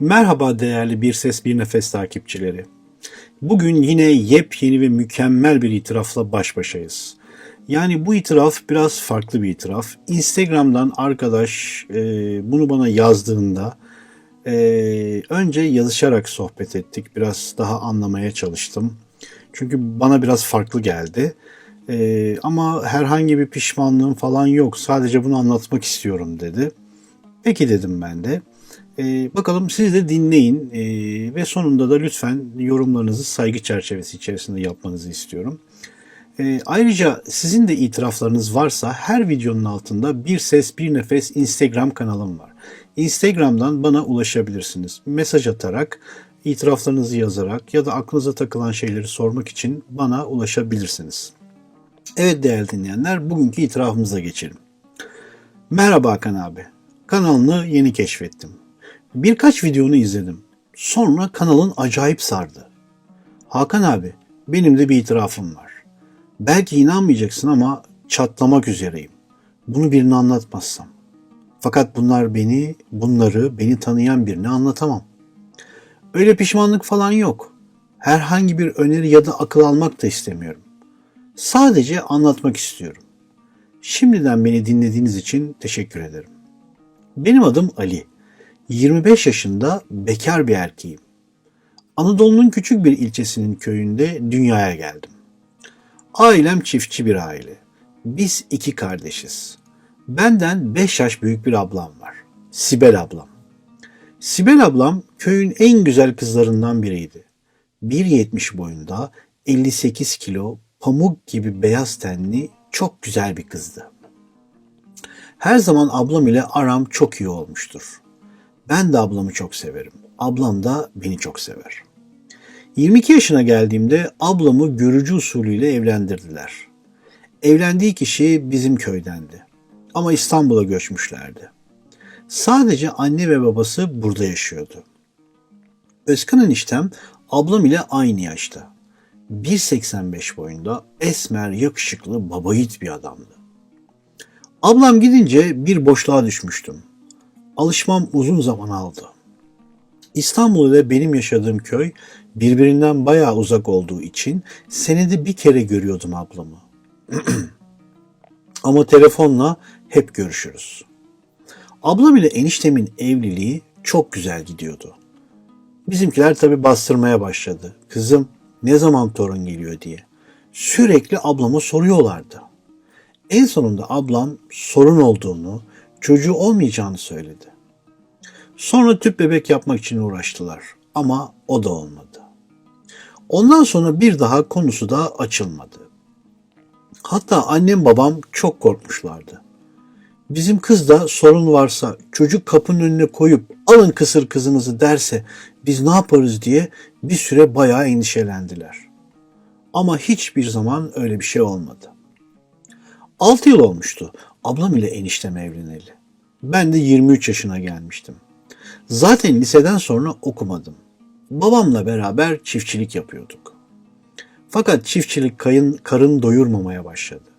Merhaba değerli Bir Ses Bir Nefes takipçileri. Bugün yine yepyeni ve mükemmel bir itirafla baş başayız. Yani bu itiraf biraz farklı bir itiraf. Instagram'dan arkadaş e, bunu bana yazdığında e, önce yazışarak sohbet ettik. Biraz daha anlamaya çalıştım. Çünkü bana biraz farklı geldi. E, ama herhangi bir pişmanlığım falan yok. Sadece bunu anlatmak istiyorum dedi. Peki dedim ben de. Ee, bakalım siz de dinleyin ee, ve sonunda da lütfen yorumlarınızı saygı çerçevesi içerisinde yapmanızı istiyorum. Ee, ayrıca sizin de itiraflarınız varsa her videonun altında bir ses bir nefes Instagram kanalım var. Instagram'dan bana ulaşabilirsiniz. Mesaj atarak, itiraflarınızı yazarak ya da aklınıza takılan şeyleri sormak için bana ulaşabilirsiniz. Evet değerli dinleyenler bugünkü itirafımıza geçelim. Merhaba Hakan abi. Kanalını yeni keşfettim. Birkaç videonu izledim. Sonra kanalın acayip sardı. Hakan abi, benim de bir itirafım var. Belki inanmayacaksın ama çatlamak üzereyim. Bunu birine anlatmazsam. Fakat bunlar beni, bunları beni tanıyan birine anlatamam. Öyle pişmanlık falan yok. Herhangi bir öneri ya da akıl almak da istemiyorum. Sadece anlatmak istiyorum. Şimdiden beni dinlediğiniz için teşekkür ederim. Benim adım Ali. 25 yaşında bekar bir erkeğim. Anadolu'nun küçük bir ilçesinin köyünde dünyaya geldim. Ailem çiftçi bir aile. Biz iki kardeşiz. Benden 5 yaş büyük bir ablam var. Sibel ablam. Sibel ablam köyün en güzel kızlarından biriydi. 1.70 boyunda, 58 kilo, pamuk gibi beyaz tenli, çok güzel bir kızdı. Her zaman ablam ile aram çok iyi olmuştur. Ben de ablamı çok severim. Ablam da beni çok sever. 22 yaşına geldiğimde ablamı görücü usulüyle evlendirdiler. Evlendiği kişi bizim köydendi. Ama İstanbul'a göçmüşlerdi. Sadece anne ve babası burada yaşıyordu. Özkan eniştem ablam ile aynı yaşta. 1.85 boyunda esmer, yakışıklı, babayit bir adamdı. Ablam gidince bir boşluğa düşmüştüm. Alışmam uzun zaman aldı. İstanbul ile benim yaşadığım köy birbirinden bayağı uzak olduğu için senede bir kere görüyordum ablamı. Ama telefonla hep görüşürüz. Ablam ile eniştemin evliliği çok güzel gidiyordu. Bizimkiler tabi bastırmaya başladı. Kızım ne zaman torun geliyor diye. Sürekli ablama soruyorlardı. En sonunda ablam sorun olduğunu, çocuğu olmayacağını söyledi. Sonra tüp bebek yapmak için uğraştılar ama o da olmadı. Ondan sonra bir daha konusu da açılmadı. Hatta annem babam çok korkmuşlardı. Bizim kız da sorun varsa çocuk kapının önüne koyup alın kısır kızınızı derse biz ne yaparız diye bir süre bayağı endişelendiler. Ama hiçbir zaman öyle bir şey olmadı. 6 yıl olmuştu ablam ile eniştem evleneli. Ben de 23 yaşına gelmiştim. Zaten liseden sonra okumadım. Babamla beraber çiftçilik yapıyorduk. Fakat çiftçilik kayın, karın doyurmamaya başladı.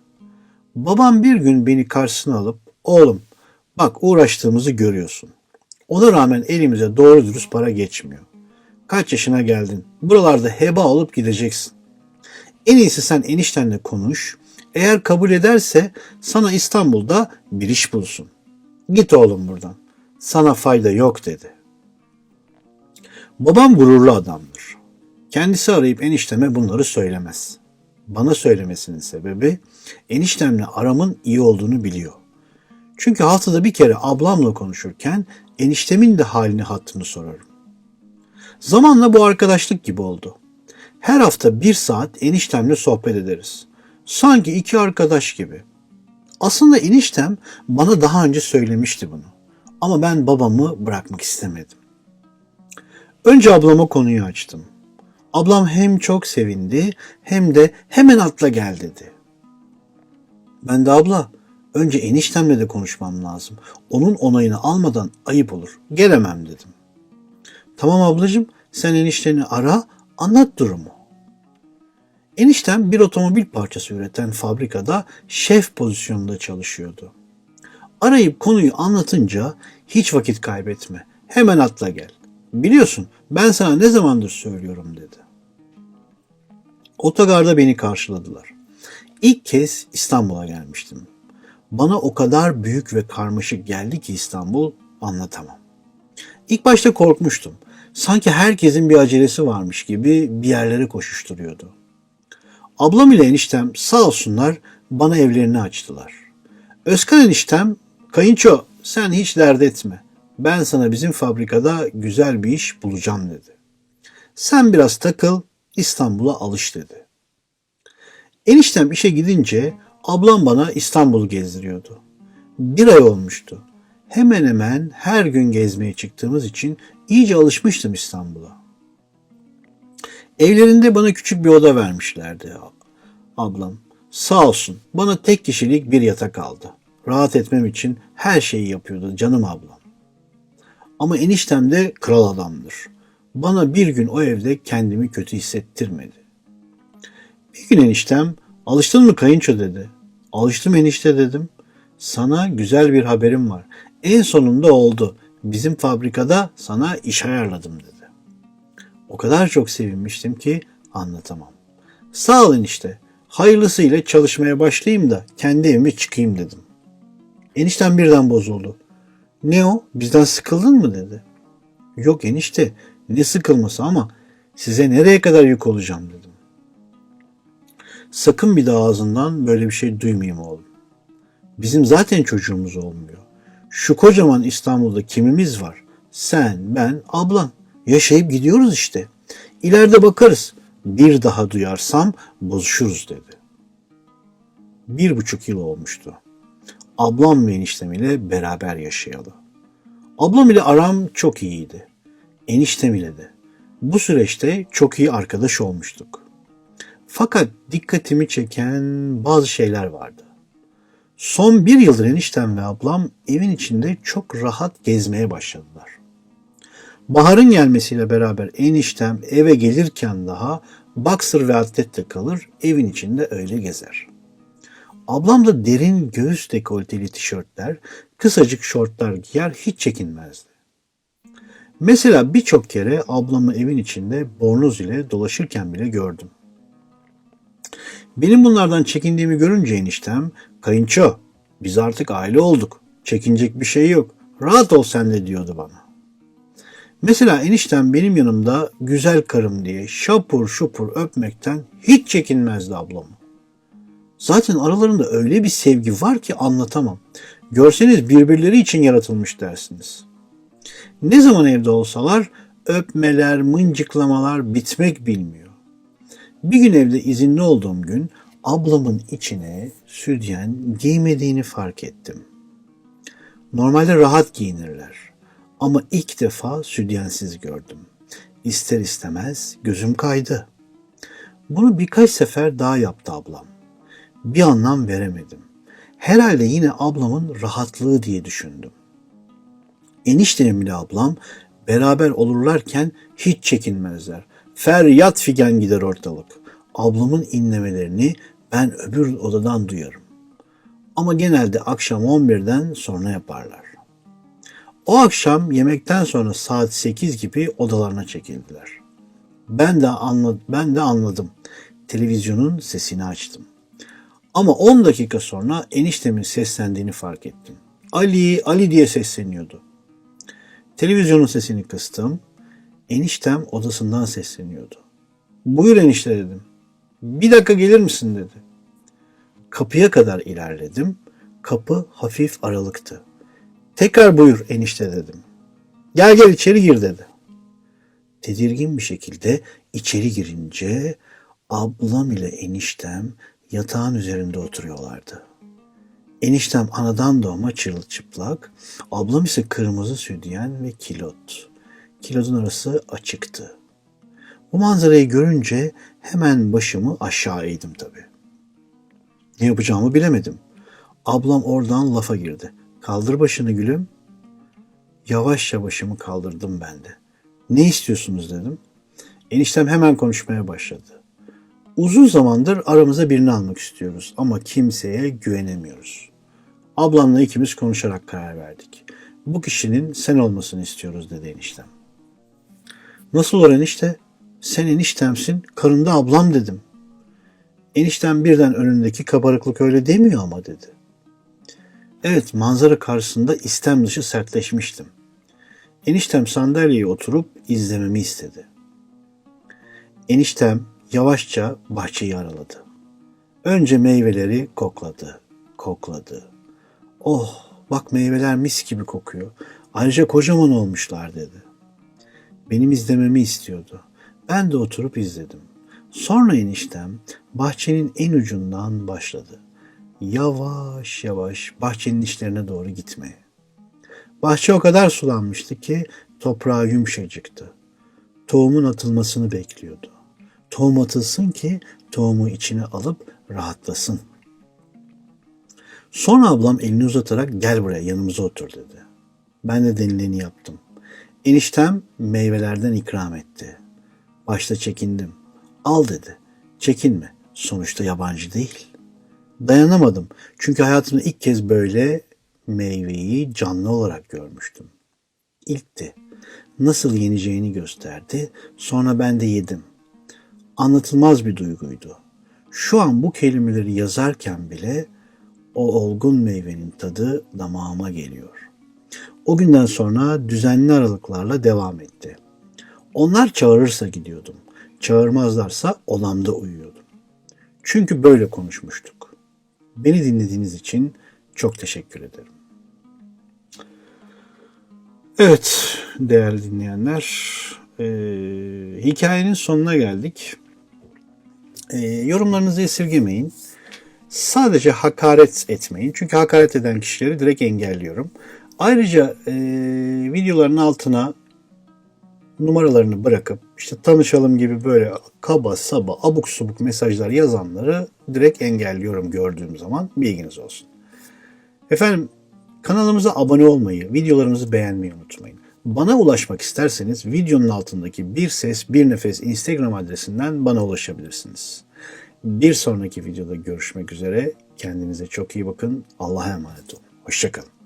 Babam bir gün beni karşısına alıp oğlum bak uğraştığımızı görüyorsun. Ona rağmen elimize doğru dürüst para geçmiyor. Kaç yaşına geldin? Buralarda heba olup gideceksin. En iyisi sen eniştenle konuş. Eğer kabul ederse sana İstanbul'da bir iş bulsun. Git oğlum buradan. Sana fayda yok dedi. Babam gururlu adamdır. Kendisi arayıp enişteme bunları söylemez. Bana söylemesinin sebebi eniştemle aramın iyi olduğunu biliyor. Çünkü haftada bir kere ablamla konuşurken eniştemin de halini hattını sorarım. Zamanla bu arkadaşlık gibi oldu. Her hafta bir saat eniştemle sohbet ederiz. Sanki iki arkadaş gibi. Aslında eniştem bana daha önce söylemişti bunu. Ama ben babamı bırakmak istemedim. Önce ablama konuyu açtım. Ablam hem çok sevindi hem de hemen atla gel dedi. Ben de abla önce eniştemle de konuşmam lazım. Onun onayını almadan ayıp olur. Gelemem dedim. Tamam ablacığım sen enişteni ara anlat durumu. Eniştem bir otomobil parçası üreten fabrikada şef pozisyonunda çalışıyordu. Arayıp konuyu anlatınca hiç vakit kaybetme. Hemen atla gel. Biliyorsun ben sana ne zamandır söylüyorum dedi. Otogarda beni karşıladılar. İlk kez İstanbul'a gelmiştim. Bana o kadar büyük ve karmaşık geldi ki İstanbul anlatamam. İlk başta korkmuştum. Sanki herkesin bir acelesi varmış gibi bir yerlere koşuşturuyordu. Ablam ile eniştem sağ olsunlar bana evlerini açtılar. Özkan eniştem, kayınço sen hiç dert etme. Ben sana bizim fabrikada güzel bir iş bulacağım dedi. Sen biraz takıl, İstanbul'a alış dedi. Eniştem işe gidince ablam bana İstanbul'u gezdiriyordu. Bir ay olmuştu. Hemen hemen her gün gezmeye çıktığımız için iyice alışmıştım İstanbul'a. Evlerinde bana küçük bir oda vermişlerdi ablam. Sağ olsun bana tek kişilik bir yatak aldı. Rahat etmem için her şeyi yapıyordu canım ablam. Ama eniştem de kral adamdır. Bana bir gün o evde kendimi kötü hissettirmedi. Bir gün eniştem alıştın mı kayınço dedi. Alıştım enişte dedim. Sana güzel bir haberim var. En sonunda oldu. Bizim fabrikada sana iş ayarladım dedi. O kadar çok sevinmiştim ki anlatamam. Sağ ol enişte. Hayırlısıyla çalışmaya başlayayım da kendi evime çıkayım dedim. Enişten birden bozuldu. Ne o? Bizden sıkıldın mı dedi. Yok enişte ne sıkılması ama size nereye kadar yük olacağım dedim. Sakın bir daha ağzından böyle bir şey duymayayım oğlum. Bizim zaten çocuğumuz olmuyor. Şu kocaman İstanbul'da kimimiz var? Sen, ben, ablan. Yaşayıp gidiyoruz işte. İleride bakarız. Bir daha duyarsam bozuşuruz dedi. Bir buçuk yıl olmuştu. Ablam ve eniştem ile beraber yaşayalı. Ablam ile aram çok iyiydi. Eniştem ile de. Bu süreçte çok iyi arkadaş olmuştuk. Fakat dikkatimi çeken bazı şeyler vardı. Son bir yıldır eniştem ve ablam evin içinde çok rahat gezmeye başladılar. Baharın gelmesiyle beraber eniştem eve gelirken daha boxer ve atletle kalır, evin içinde öyle gezer. Ablam da derin göğüs dekolteli tişörtler, kısacık şortlar giyer hiç çekinmezdi. Mesela birçok kere ablamı evin içinde bornoz ile dolaşırken bile gördüm. Benim bunlardan çekindiğimi görünce eniştem, kayınço biz artık aile olduk, çekinecek bir şey yok, rahat ol sen de diyordu bana. Mesela eniştem benim yanımda güzel karım diye şapur şupur öpmekten hiç çekinmezdi ablamı. Zaten aralarında öyle bir sevgi var ki anlatamam. Görseniz birbirleri için yaratılmış dersiniz. Ne zaman evde olsalar öpmeler, mıncıklamalar bitmek bilmiyor. Bir gün evde izinli olduğum gün ablamın içine südyen giymediğini fark ettim. Normalde rahat giyinirler. Ama ilk defa südyensiz gördüm. İster istemez gözüm kaydı. Bunu birkaç sefer daha yaptı ablam. Bir anlam veremedim. Herhalde yine ablamın rahatlığı diye düşündüm. Eniştemle ablam beraber olurlarken hiç çekinmezler. Feryat figen gider ortalık. Ablamın inlemelerini ben öbür odadan duyarım. Ama genelde akşam 11'den sonra yaparlar. O akşam yemekten sonra saat 8 gibi odalarına çekildiler. Ben de anladım, ben de anladım. Televizyonun sesini açtım. Ama 10 dakika sonra eniştemin seslendiğini fark ettim. Ali, Ali diye sesleniyordu. Televizyonun sesini kıstım. Eniştem odasından sesleniyordu. Buyur enişte dedim. Bir dakika gelir misin dedi. Kapıya kadar ilerledim. Kapı hafif aralıktı. Tekrar buyur enişte dedim. Gel gel içeri gir dedi. Tedirgin bir şekilde içeri girince ablam ile eniştem yatağın üzerinde oturuyorlardı. Eniştem anadan doğma çırılçıplak, ablam ise kırmızı südyen ve kilot. Kilodun arası açıktı. Bu manzarayı görünce hemen başımı aşağı eğdim tabii. Ne yapacağımı bilemedim. Ablam oradan lafa girdi. Kaldır başını gülüm. Yavaşça başımı kaldırdım ben de. Ne istiyorsunuz dedim. Eniştem hemen konuşmaya başladı. Uzun zamandır aramıza birini almak istiyoruz ama kimseye güvenemiyoruz. Ablamla ikimiz konuşarak karar verdik. Bu kişinin sen olmasını istiyoruz dedi eniştem. Nasıl olur enişte? Sen eniştemsin, karında ablam dedim. Eniştem birden önündeki kabarıklık öyle demiyor ama dedi. Evet manzara karşısında istem dışı sertleşmiştim. Eniştem sandalyeye oturup izlememi istedi. Eniştem yavaşça bahçeyi araladı. Önce meyveleri kokladı, kokladı. Oh bak meyveler mis gibi kokuyor. Ayrıca kocaman olmuşlar dedi. Benim izlememi istiyordu. Ben de oturup izledim. Sonra eniştem bahçenin en ucundan başladı. Yavaş yavaş bahçenin içlerine doğru gitmeye. Bahçe o kadar sulanmıştı ki toprağı yumuşacıktı. Tohumun atılmasını bekliyordu. Tohum atılsın ki tohumu içine alıp rahatlasın. Sonra ablam elini uzatarak gel buraya yanımıza otur dedi. Ben de denileni yaptım. Eniştem meyvelerden ikram etti. Başta çekindim. Al dedi. Çekinme. Sonuçta yabancı değil. Dayanamadım. Çünkü hayatımda ilk kez böyle meyveyi canlı olarak görmüştüm. İlkti. Nasıl yeneceğini gösterdi. Sonra ben de yedim. Anlatılmaz bir duyguydu. Şu an bu kelimeleri yazarken bile o olgun meyvenin tadı damağıma geliyor. O günden sonra düzenli aralıklarla devam etti. Onlar çağırırsa gidiyordum. Çağırmazlarsa odamda uyuyordum. Çünkü böyle konuşmuştuk. Beni dinlediğiniz için çok teşekkür ederim. Evet değerli dinleyenler, e, hikayenin sonuna geldik. E, yorumlarınızı esirgemeyin. Sadece hakaret etmeyin. Çünkü hakaret eden kişileri direkt engelliyorum. Ayrıca e, videoların altına numaralarını bırakıp işte tanışalım gibi böyle kaba saba abuk subuk mesajlar yazanları direkt engelliyorum gördüğüm zaman bilginiz olsun. Efendim kanalımıza abone olmayı, videolarımızı beğenmeyi unutmayın. Bana ulaşmak isterseniz videonun altındaki bir ses bir nefes Instagram adresinden bana ulaşabilirsiniz. Bir sonraki videoda görüşmek üzere. Kendinize çok iyi bakın. Allah'a emanet olun. Hoşçakalın.